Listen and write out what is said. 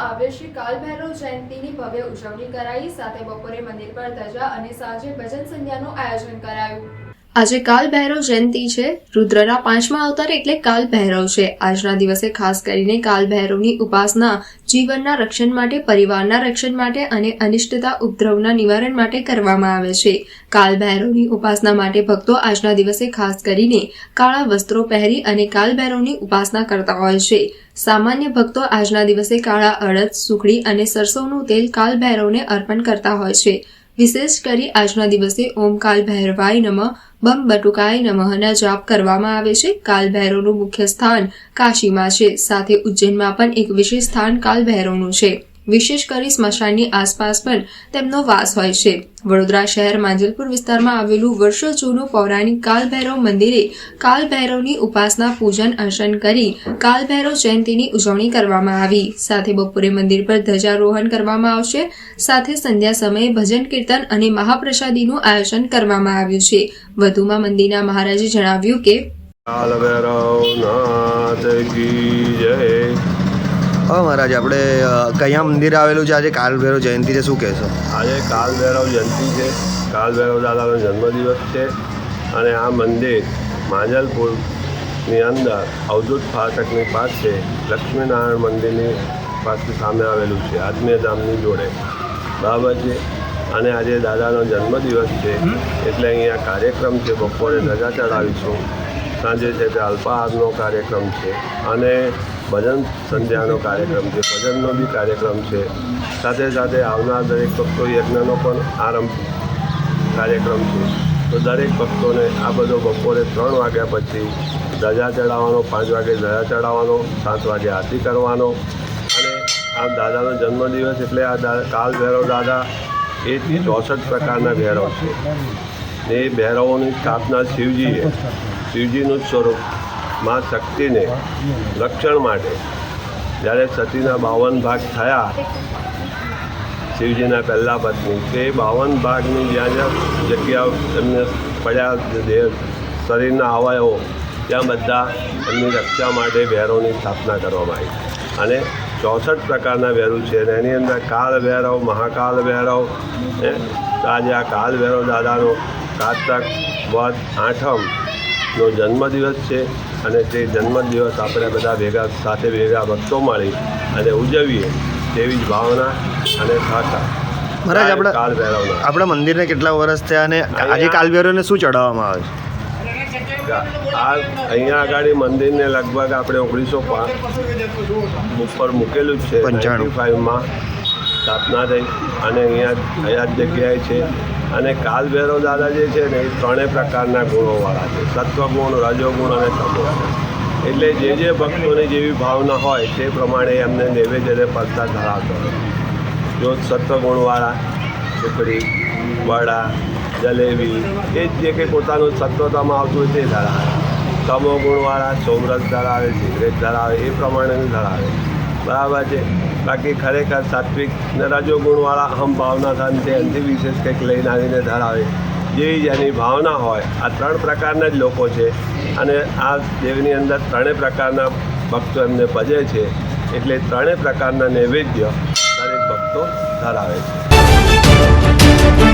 આવે આવેલ કાલ કાલભૈરવ જયંતિની ભવ્ય ઉજવણી કરાઈ. સાથે બપોરે મંદિર પર ધજા અને સાંજે ભજન સંધ્યાનું આયોજન કરાયું. આજે કાલ ભૈરવ જયંતિ છે. રુદ્રના પાંચમા અવતાર એટલે કાલ ભૈરવ છે. આજના દિવસે ખાસ કરીને કાલ ભૈરવની ઉપાસના જીવનના રક્ષણ માટે, પરિવારના રક્ષણ માટે અને અનિષ્ટતા ઉપદ્રવના નિવારણ માટે કરવામાં આવે છે. કાલ ભૈરવની ઉપાસના માટે ભક્તો આજના દિવસે ખાસ કરીને કાળા વસ્ત્રો પહેરી અને કાલ ભૈરવની ઉપાસના કરતા હોય છે. સામાન્ય ભક્તો આજના દિવસે કાળા અડદ, સુખડી અને સરસોનું તેલ કાલ ભૈરવને અર્પણ કરતા હોય છે. વિશેષ કરી આજના દિવસે ઓમ કાલ ભૈરવાય નમઃ, બમ બટુકાય નમઃના જાપ કરવામાં આવે છે. કાલ ભૈરવનું મુખ્ય સ્થાન કાશીમાં છે. સાથે ઉજ્જૈનમાં પણ એક વિશેષ સ્થાન કાલ ભૈરવનું છે. વિશેષ કરી સ્મશાનની આસપાસ પણ તેમનો વાસ હોય છે. વડોદરા શહેર માંજલપુર વિસ્તારમાં આવેલું વર્ષો જૂનું પૌરાણિક કાલભૈરવ મંદિરે કાલભૈરવની ઉપાસના પૂજન અર્ચન કરી કાલભૈરવ જયંતિની ઉજવણી કરવામાં આવી. સાથે બપોરે મંદિર પર ધ્વજારોહણ કરવામાં આવશે. સાથે સંધ્યા સમયે ભજન કીર્તન અને મહાપ્રસાદીનું આયોજન કરવામાં આવ્યું છે. વધુમાં મંદિરના મહારાજે જણાવ્યું કે કાલ ભૈરવ નાથ કી જય. હા મહારાજ આપણે કયા મંદિરે આવેલું છે? આજે કાલ ભૈરવ જયંતિ છે શું કહેશો? આજે કાલ ભૈરવ જયંતિ છે. કાલ ભૈરવ દાદાનો જન્મદિવસ છે. અને આ મંદિર માંજલપુરની અંદર અવધૂત ફાટકની પાસે લક્ષ્મીનારાયણ મંદિરની પાસે સામે આવેલું છે આત્મીય ધામની જોડે. બરાબર છે? અને આજે દાદાનો જન્મદિવસ છે. એટલે અહીંયા કાર્યક્રમ છે બપોરે ધજા ચડાવીશું. સાંજે છે તે અલ્પાહારનો કાર્યક્રમ છે અને ભજન સંધ્યાનો કાર્યક્રમ છે, ભજનનો બી કાર્યક્રમ છે. સાથે સાથે આવનાર દરેક ભક્તો યજ્ઞનો પણ આરંભ કાર્યક્રમ છે. તો દરેક ભક્તોને આ બધો બપોરે ત્રણ વાગ્યા પછી ધજા ચડાવવાનો, પાંચ વાગે ધજા ચડાવવાનો, સાત વાગે આરતી કરવાનો અને આ દાદાનો જન્મદિવસ એટલે આ કાલ ભૈરવ દાદા એ ચોસઠ પ્રકારના ભૈરવ છે. એ ભૈરવોની સ્થાપના શિવજીએ શિવજીનું જ સ્વરૂપ મા શક્તિને રક્ષણ માટે જ્યારે સતીના બાવન ભાગ થયા, શિવજીના પહેલા પત્ની. તે બાવન ભાગની જ્યાં જ્યાં જગ્યાઓ એમને પડ્યા દેહ, શરીરના અવયવો, ત્યાં બધા એમની રક્ષા માટે વેરોની સ્થાપના કરવામાં આવી. અને ચોસઠ પ્રકારના વેરું છે. અને એની અંદર કાળ ભૈરવ મહાકાલ ભૈરવ તાજા કાલ ભૈરવ દાદાનો કાર્તક વધ આઠમનો જન્મદિવસ છે અને તે જન્મદિવસ આપણે બધા ભેગા સાથે ભેગા ભક્તો મળી અને ઉજવીએ તેવી જ ભાવના અને સહકાર મહારાજ આપણે આપણા મંદિરને કેટલા વર્ષ થયા અને આજે કાલ ભૈરવને શું ચડાવવામાં આવે છે? આ અહીંયા આગળ મંદિરને લગભગ આપણે ઓગણીસો ઉપર મૂકેલું જ છે પંચાણું. ફાઇવમાં સ્થાપના થઈ અને અહીંયા અહીંયા જ જગ્યાએ છે. અને કાલ ભૈરવ દાદા જે છે ને, એ ત્રણેય પ્રકારના ગુણોવાળા છે. સત્વગુણ, રજોગુણ અને તમોગુણ. એટલે જે જે ભક્તોની જેવી ભાવના હોય, તે પ્રમાણે એમને નૈવેદ્યને પડતા ધરાવતો હોય. જો સત્વગુણવાળા સુખડી વડા, જલેબી, એ જ જે કંઈ પોતાનું સત્વતામાં આવતું હોય તે ધરાવે. તમો ગુણવાળા સોમરસ ધરાવે, સિગરેટ ધરાવે, એ પ્રમાણેનું ધરાવે. બરાબર છે. બાકી ખરેખર સાત્વિક ને રજોગુણવાળા અહમ ભાવના ધન તે એનાથી વિશેષ કંઈક લઈને આવીને ધરાવે. જેવી જેની ભાવના હોય, આ ત્રણ પ્રકારના જ લોકો છે. અને આ દેવની અંદર ત્રણેય પ્રકારના ભક્તો એમને ભજે છે. એટલે ત્રણેય પ્રકારના નૈવેદ્ય દરેક ભક્તો ધરાવે છે.